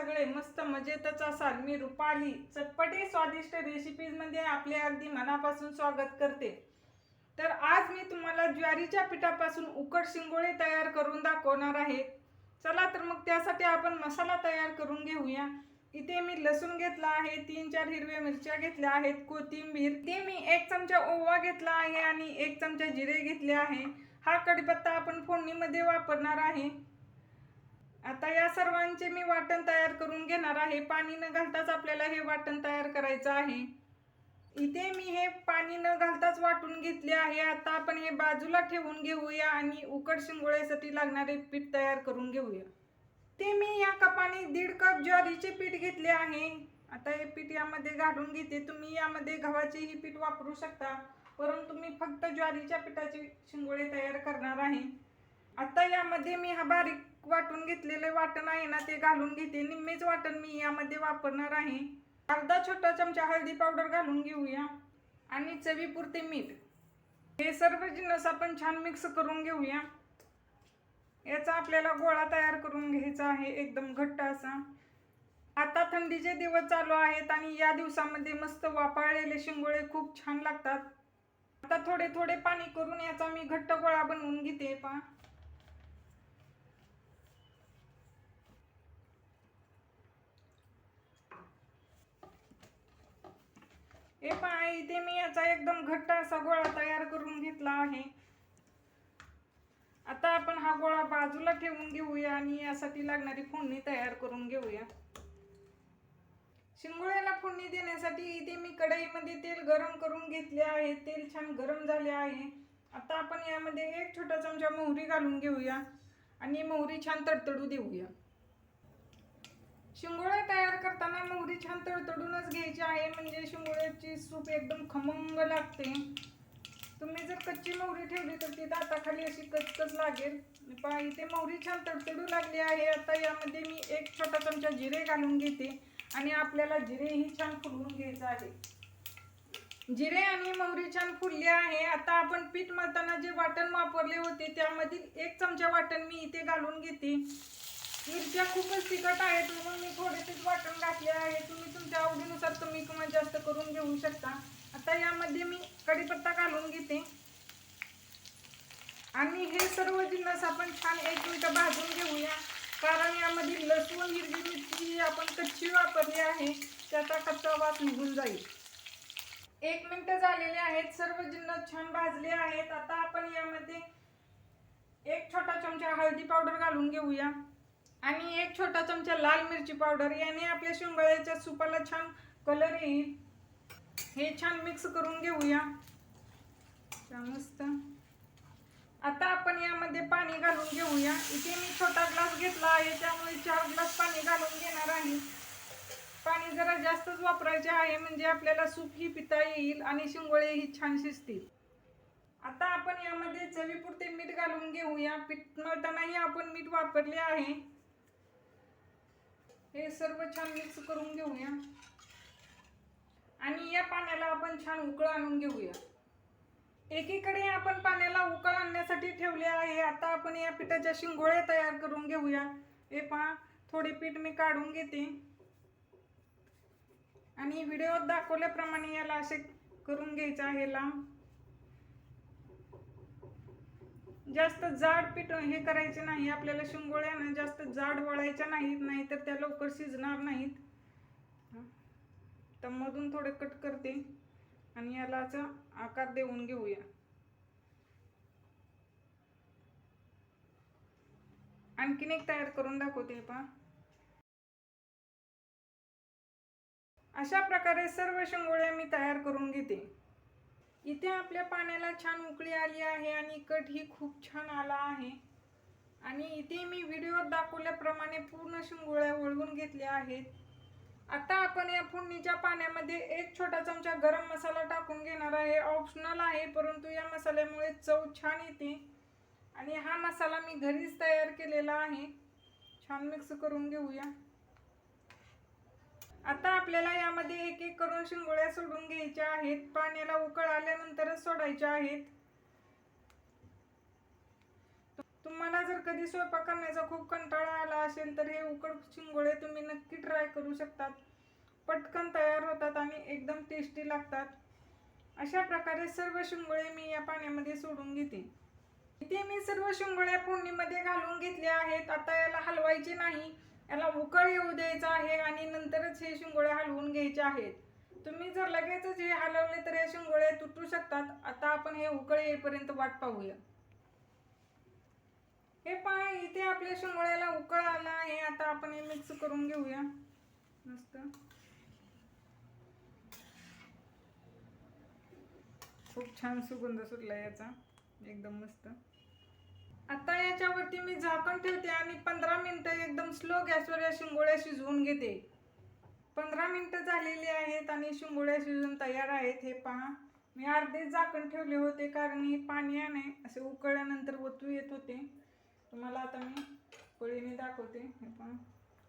सगळे मस्त मजेतच असाल. मी रुपाली चटपटी स्वादिष्ट रेसिपीजमध्ये आपले अगदी मनापासून स्वागत करते. तर आज मी तुम्हाला ज्वारीच्या पिठापासून उकड शिंगोळे तयार करून दाखवणार आहे. चला तर मग त्यासाठी आपण मसाला तयार करून घेऊया. इथे मी लसूण घेतला आहे तीन चार हिरव्या मिरच्या घेतल्या आहेत कोथिंबीर. ते मी एक चमचा ओवा घेतला आहे आणि एक चमचा जिरे घेतले आहे. हा कढीपत्ता आपण फोडणीमध्ये वापरणार आहे. आता या सर्वांचे मी वाटण तयार करून घेणार आहे. पाणी न घालताच आपल्याला हे वाटण तयार करायचं आहे. इथे मी हे पाणी न घालताच वाटून घेतले आहे. आता आपण हे बाजूला ठेवून घेऊया आणि उकड शिंगोळ्यासाठी लागणारे पीठ तयार करून घेऊया. ते मी या कपाने दीड कप ज्वारीचे पीठ घेतले आहे. आता हे पीठ यामध्ये घालून घेते. तुम्ही यामध्ये गव्हाचेही पीठ वापरू शकता. परंतु मी फक्त ज्वारीच्या पिठाचे शिंगोळे तयार करणार आहे. आता यामध्ये मी हा बारीक वाटून घेतलेले वाटण आहे ना ते घालून घेते. निम्मेच वाटण मी यामध्ये वापरणार आहे. अर्धा छोटा चमचा हळदी पावडर घालून घेऊया. आणि चवीपुरते मीठ. हे सर्व जिन्नस आपण छान मिक्स करून घेऊया. याचा आपल्याला गोळा तयार करून घ्यायचा आहे एकदम घट्ट असा. आता थंडीचे दिवस चालू आहेत आणि या दिवसामध्ये मस्त वापाळलेले शिंगोळे खूप छान लागतात. आता थोडे थोडे पाणी करून याचा मी घट्ट गोळा बनवून घेते पा हे पहा इथे मी याचा एकदम घट्ट असा गोळा तयार करून घेतला आहे. आता आपण हा गोळा बाजूला ठेवून घेऊया आणि यासाठी लागणारी फोडणी तयार करून घेऊया. शिंगोळ्याला फोडणी देण्यासाठी इथे मी कढईमध्ये तेल गरम करून घेतले आहे. तेल छान गरम झाले आहे. आता आपण यामध्ये एक छोटा चमचा मोहरी घालून घेऊया आणि मोहरी छान तडतडू देऊया. शिंगोळे तयार करताना मोहरी छान तडतडूनच घ्यायची आहे. म्हणजे शिंगोळ्याची सूप एकदम खमंग लागते. तुम्ही जर कच्ची मोहरी ठेवली तर ती दाताखाली अशी कचकच लागेल. पहा इथे मोहरी छान तडतडू लागली आहे. आता यामध्ये मी एक छोटा चमचा जिरे घालून घेते आणि आपल्याला जिरेही छान फुलवून घ्यायचं आहे. जिरे आणि मोहरी छान फुलली आहे. आता आपण पीठ मळताना जे वाटण वापरले होते त्यामधील एक चमचा वाटण मी इथे घालून घेते. मिरच्या खूपच तिखट आहेत म्हणून मी थोडेसेच वाटण घातले आहे. तुम्ही तुमच्या आवडीनुसार कमी किंवा जास्त करून घेऊ शकता. आता यामध्ये मी कढीपत्ता घालून घेते. आणि हे सर्व जिन्नस आपण छान एक मिनिट भाजून घेऊया. कारण यामध्ये लसूण हिरवी मिरची आपण कच्ची वापरली आहे. त्याचा कच्चा वास निघून जाईल. एक मिनिट झालेले आहेत. सर्व जिन्नस छान भाजले आहेत. आता आपण यामध्ये एक छोटा चमचा हळदी पावडर घालून घेऊया. आणि एक छोटा चमचा लाल मिरची पावडर याने आपल्या शिंगळ्याच्या सुपाला छान कलर येईल. हे छान मिक्स करून घेऊया. मस्त. आता आपण यामध्ये पाणी घालून घेऊया. इथे मी छोटा ग्लास घेतला आहे त्यामुळे चार ग्लास पाणी घालून घेणार आहे. पाणी जरा जास्तच वापरायचे आहे म्हणजे आपल्याला सूप ही पिता येईल आणि शिंगोळे ही छान शिजतील. आता आपण यामध्ये चवीपुरते मीठ घालून घेऊया. पीठ मळतानाही आपण मीठ वापरले आहे. हे सर्व छान मिक्स करून घेऊया. आणि या पाण्याला आपण छान उकळ आणून घेऊया. एकीकडे आपण पाण्याला उकळ आणण्यासाठी ठेवले आहे. आता आपण या पिठाच्या शिंगोळे तयार करून घेऊया. हे पहा थोडे पीठ मी काढून घेते. आणि व्हिडिओत दाखवल्याप्रमाणे याला असे करून घ्यायचं आहे लांब. जास्त जाड पीठ हे करायचे नाही आपल्याला शिंगोळ्या ना जास्त जाड वळायच्या नाहीत नाही तर त्या लवकर शिजणार नाहीत. तर मधून थोडे कट करते आणि याला आकार देऊन घेऊया. आणखीन एक तयार करून दाखवते पहा. अशा प्रकारे सर्व शिंगोळ्या मी तयार करून घेते. इथे आपल्या पाण्याला छान उकळी आली आहे आणि कट ही खूप छान आला आहे. आणि इथे मी व्हिडिओत दाखवल्याप्रमाणे पूर्ण शिंगोळ्या वळवून घेतल्या आहेत. आता आपण या फोडणीच्या पाण्यामध्ये एक छोटा चमचा गरम मसाला टाकून घेणार आहे. ऑप्शनल आहे परंतु या मसाल्यामुळे चव छान येते. आणि हा मसाला मी घरीच तयार केलेला आहे. छान मिक्स करून घेऊया. आता आपल्याला यामध्ये एक एक करून शिंगोळ्या सोडून घ्यायच्या आहेत पाण्याला उकळ आल्यानंतरच सोडायच्या आहेत. तुम्हाला जर कधी स्वयंपाक करण्याचा खूप कंटाळा आला असेल तर हे उकड शिंगोळे तुम्ही नक्की ट्राय करू शकतात. पटकन तयार होतात आणि एकदम टेस्टी लागतात. अशा प्रकारे सर्व शिंगोळे मी या पाण्यामध्ये सोडून घेते. इथे मी सर्व शिंगोळ्या फोडणीमध्ये घालून घेतल्या आहेत. आता याला हलवायचे नाही. याला उकळ येऊ द्यायचा आहे आणि नंतरच हे शिंगोळे हलवून घ्यायचे आहेत. तुम्ही जर लगेचच हे हलवले तर हे शिंगोळे तुटू शकतात. आता आपण हे उकळ येईपर्यंत वाट पाहूया. हे पहा इथे आपल्या शिंगोळ्याला उकळ आला आहे. आता आपण हे मिक्स करून घेऊया. मस्त. खूप छान सुगंध सुटला याचा. एकदम मस्त. आता याच्यावरती मी झाकण ठेवते आणि पंधरा मिनटं एकदम स्लो गॅसवर या शिंगोळ्या शिजवून घेते. पंधरा मिनटं झालेली आहेत आणि शिंगोळ्या शिजून तयार आहेत. हे पहा. मी अर्धे झाकण ठेवले होते कारण हे पाणी आहे असे उकळल्यानंतर ओतू येत होते. तुम्हाला आता मी पळीने दाखवते. हे पहा.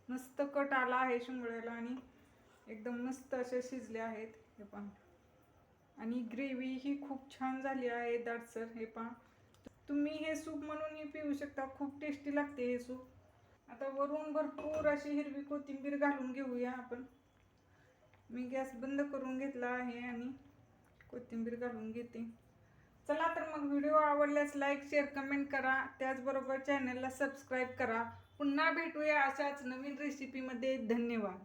मस्त कट आला आहे शिंगोळ्याला आणि एकदम मस्त असे शिजले आहेत. हे पहा. आणि ग्रेव्ही ही खूप छान झाली आहे दाटसर. हे पहा. तुम्ही हे सूप म्हणूनही पिऊ शकता खूप टेस्टी लागते हे सूप. आता वरून भरपूर अशी हिरवी कोथिंबीर घालून घेऊया आपण. मी गॅस बंद करून घेतला आहे आणि कोथिंबीर घालून घेते. चला तर मग व्हिडिओ आवडल्यास लाईक शेअर कमेंट करा. त्याचबरोबर चॅनलला सबस्क्राईब करा. पुन्हा भेटूया अशाच नवीन रेसिपीमध्ये धन्यवाद.